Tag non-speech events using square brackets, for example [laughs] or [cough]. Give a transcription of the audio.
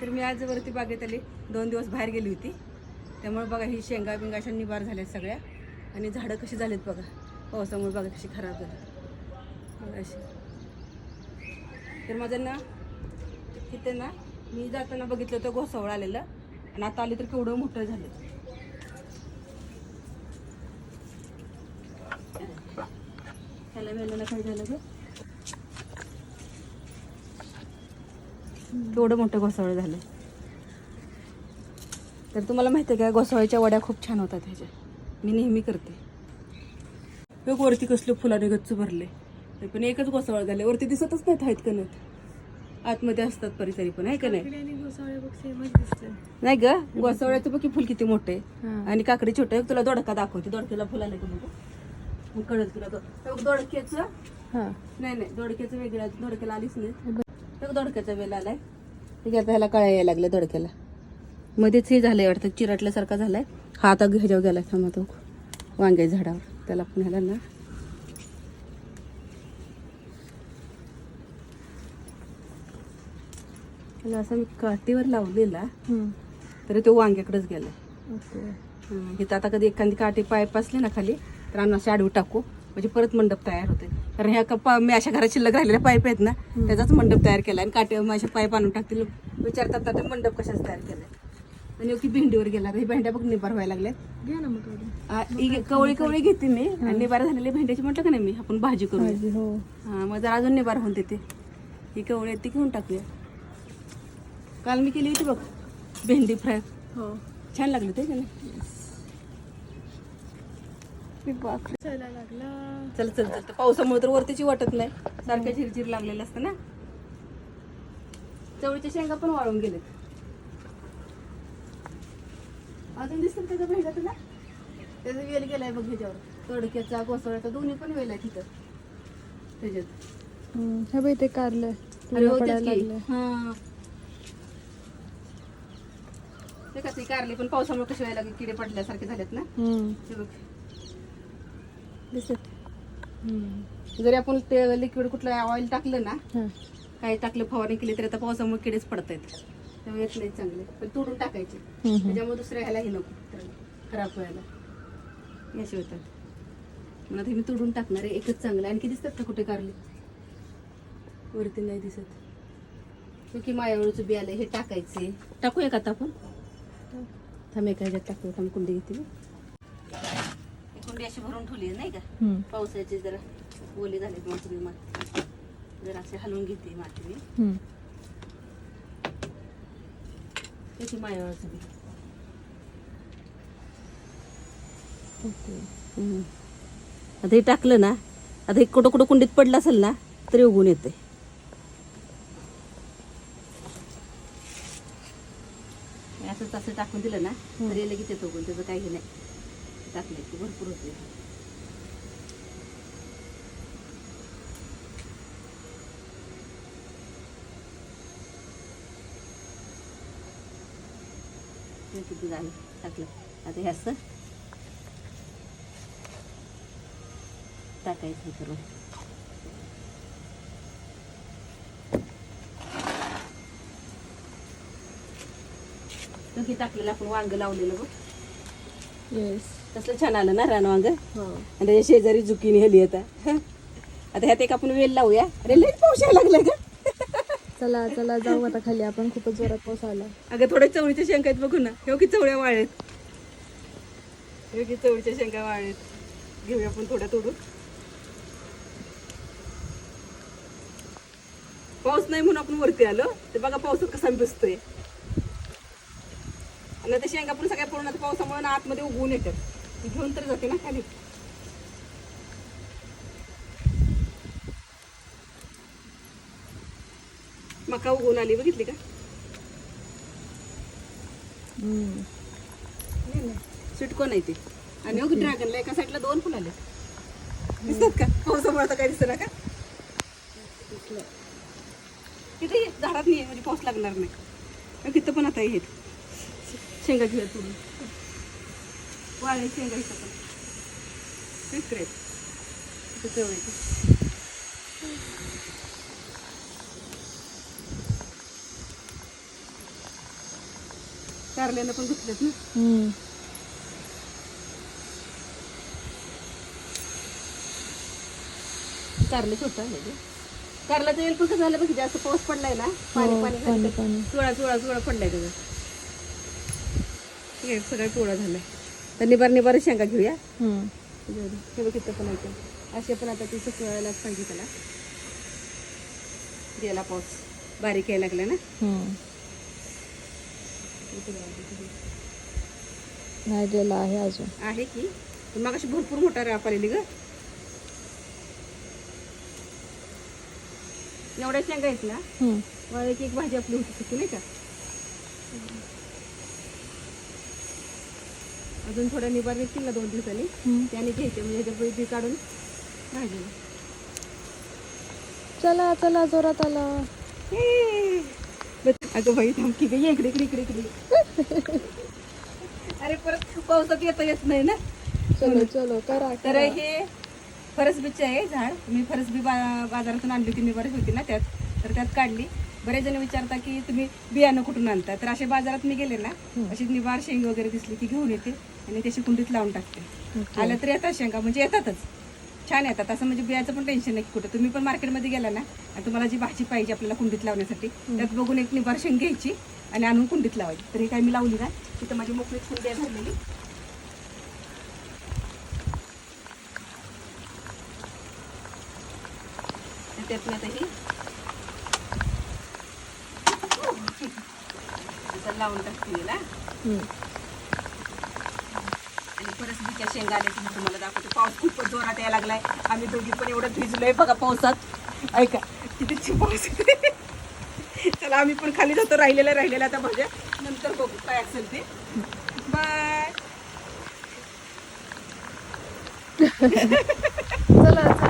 तर मी आज वरती बागेत आले दोन दिवस बाहेर गेली होती. त्यामुळे बघा ही शेंगा बिंगा अशा निबार झाल्या सगळ्या. आणि झाडं कशी झालीत बघा. पावसामुळे बघा कशी खराब झाली. अशी. तर माझं ना तिथे ना मी जाताना बघितलं होतं घोसावळ आलेलं. आणि आता आली तर केवढं मोठं झालं. ह्याला वेळेला काय झालं ग. केवढं मोठं घोसावळ झालं. तर तुम्हाला माहिती आहे का घोसावळ्याच्या वड्या खूप छान होतात ह्याच्या. मी नेहमी करते. बघ वरती कसले फुलाने गच्च भरले. ते पण एकच घोसावळ झाले वरती दिसतच नाहीत आहेत का नाहीत आतमध्ये असतात परिसरी पण आहे का नाही? नाही ग घोसावळ्याचं बघ की फुल किती मोठे. आणि काकडी छोटे. तुला दोडका दाखवते. दोडक्याला फुल आलं का मग कळेल तुला दोडक्याचं. नाही नाही दोडक्याचं वेगळं. दोडक्याला आलीच नाही बघ, दोडक्याचा वेल आलाय. ठीक आहे ह्याला कळ्या यायला लागल्या दोडक्याला मध्येच हे झालंय वाटतं चिरटल्यासारखा झालाय. हा आता ह्याच्यावर गेलाय थांबा तो. वांग्या झाडावर. त्याला पण ह्याला ना असं मी काठीवर लावलेला तरी तो वांग्याकडेच गेलाय. हं, इथं आता कधी एखादी काठी पाईप असली ना खाली तर आम्ही असे आडवी टाकू. म्हणजे परत मंडप तयार होते कारण ह्या कपा मी अशा घरात शिल्लक राहिलेल्या पाईप आहेत ना त्याचाच मंडप तयार केला आणि काठी माझे पाईप आणून टाकतील. विचारतात ना ते मंडप कशाच तयार केलाय? आणि की भेंडीवर गेला. ही भेंड्या बघ निबार व्हायला लागल्यात. घ्या ना मग थोडी आ, कवळी कवळी घेते मी आणि निबार झालेली भेंड्याची म्हटलं का नाही मी आपण भाजी करू. हो. हा मग जरा अजून निबार होऊन देते. ही कवळी ती घेऊन टाकूया. काल मी केली होती बघ भेंडी फ्राय. हो. छान लागली ते का नाही? चला लागला. चल चल पावसामुळे तर वरतीची वाटत नाही. सारख्या झिरझिर लागलेलं असतं ना? चवळीच्या शेंगा पण वाळून गेलेत. अजून दिसत त्याचा भेंडा तुला? त्याचा वेल गेलाय बघ ह्याच्यावर. तडक्याचा गोसवळ्याचा दोन्ही पण वेल आहे तिथं त्याच्यात. हे बाई ते कारलं अरे हो, हा. ते कसं कारली पण पावसामुळे कशी व्हायला किडे पडल्यासारखे झालेत ना? बघ. दिसत. जरी आपण ते लिक्विड कुठलं ऑइल टाकलं ना काही टाकलं फवारणी केली तरी आता पावसामुळे किडेच पडत आहेत त्यामुळे येत नाही चांगले. पण तोडून टाकायचे. त्याच्यामुळे दुसऱ्या ह्यालाही नको. त्याला खराब व्हायला. हे असे होतात हे मी तोडून टाकणार आहे. एकच चांगलं. आणखी दिसतात का कुठे कारले? वरती नाही दिसत. की मायावळूचं बी आलं हे टाकायचे. टाकूया का आता आपण? थांब. एका ह्याच्यात टाकू. थांब कुंडी घेते कुंडी अशी भरून ठेवली नाही का? पावसाची जरा ओली झाली माती मी माती जरा असे हलवून घेते माती मी त्याची मायावळचं बी हम्म. आता हे टाकलं ना आता हे कुठं कुठं कुंडीत पडलं असेल ना तरी उगून येते. असं तसं टाकून दिलं ना तरी लगेच येतो उगून त्याचं काही हे नाही. टाकले की भरपूर होते. दूध किती झालं? टाकलं. आता हे असं टाकायचं करून. तो टाकलेलं आपण वांग लावलेलं बघ. येस कसलं छान आलं ना रान वांग? आणि हो त्याच्या शेजारी जुकीने हेली आता. आता ह्यात एक आपण वेल लावूया. अरे लई पाऊस यायला लागलाय का चला चला जाऊ आता खाली. आपण खूपच जोरात पाऊस आला. अगं थोड्या चवळीच्या शेंगा आहेत बघू ना. हे की चवळ्या वाळेत हे की चवळीच्या शेंगा वाळेत घेऊया आपण थोड्या तोडून. पाऊस नाही म्हणून आपण वरती आलो. ते बघा पावसात कसा भिजतोय. आणि आता शेंगा पण सगळ्या पूर्ण पावसामुळे ना आतमध्ये उगवून येतात. ती घेऊन तर जाते ना खाली. मका उगवून आली बघितली का? सुटको नाही ते. आणि अगं ड्रॅगनला एका साईडला दोन फुलं आले. दिसतात का? पावसामुळे आता काय दिसत ना का? तिथे झाडात नाही म्हणजे पाऊस लागणार नाही. तिथं पण आता येत शेंगा घेऊया तुडून वाळे शेंगा इथं पण. येते. कारल्यानं पण घुसलेत ना. कारलं छोटं आहे ते कारल्याचं वेल पण कसं झालं बघ जास्त पाऊस पडलाय ना पाणी हो, पाणी पाणी घातलं. पाणी. चुळा चुळा चुळा पडलाय त्याचं. हे सगळं पिवळा झालाय. तर निबार निबार शेंगा घेऊया. हे बघ इथं पण ते. असे पण आता ते सुकवायलाच पाहिजे त्याला. गेला पाऊस. बारीक यायला लागला ना? गेला आहे अजून. आहे की? मग अशी भरपूर मोठा राप आलेली ग. एवढ्या शेंगा आहेत ना? एक एक भाजी आपली होती नाही का? अजून थोड्या निबार येतील ना दोन दिवसांनी. त्याने घ्यायचे म्हणजे बी काढून भाजी चला चला जोरात आला. अगं बाई थांब की गं, ये इकडे इकडे इकडे इकडे. अरे परत पावसात येता येत नाही ना? चलो चलो करा तर. हे फरसबीचे आहे झाड. मी फरसबी बा बाजारातून आणली होती निबार होती ना त्यात. तर त्यात काढली. बरेच जण विचारता की तुम्ही बियाणं कुठून आणता? तर असे बाजारात मी गेले ना अशी निबार शेंग वगैरे दिसली की घेऊन येते. आणि त्याची कुंडीत लावून टाकते. आलं तर येतात शेंगा म्हणजे येतातच. छान येतात. असं म्हणजे बियाचं पण टेन्शन नाही कुठं. तुम्ही पण मार्केटमध्ये गेला ना आणि तुम्हाला जी भाजी पाहिजे आपल्याला कुंडीत लावण्यासाठी त्यात बघून एक निबार शेंग घ्यायची आणि आणून कुंडीत लावायची. तर हे काय मी लावली ना तिथं माझी मोकळी कुंडी आहे झालेली तर त्यात मी आता ही [laughs] लावून टाकते ना हम्म. आणि परत बिच्या शेंगा मी तुम्हाला दाखवते. पाऊस खूपच जोरात यायला लागलाय. आम्ही दोघी पण एवढं भिजलोय बघा पावसात. ऐका किती पाऊस चला आम्ही पण खाली जातो. राहिलेल्या राहिलेल्या आता भाज्या नंतर बघू काय असेल ते. बाय चला.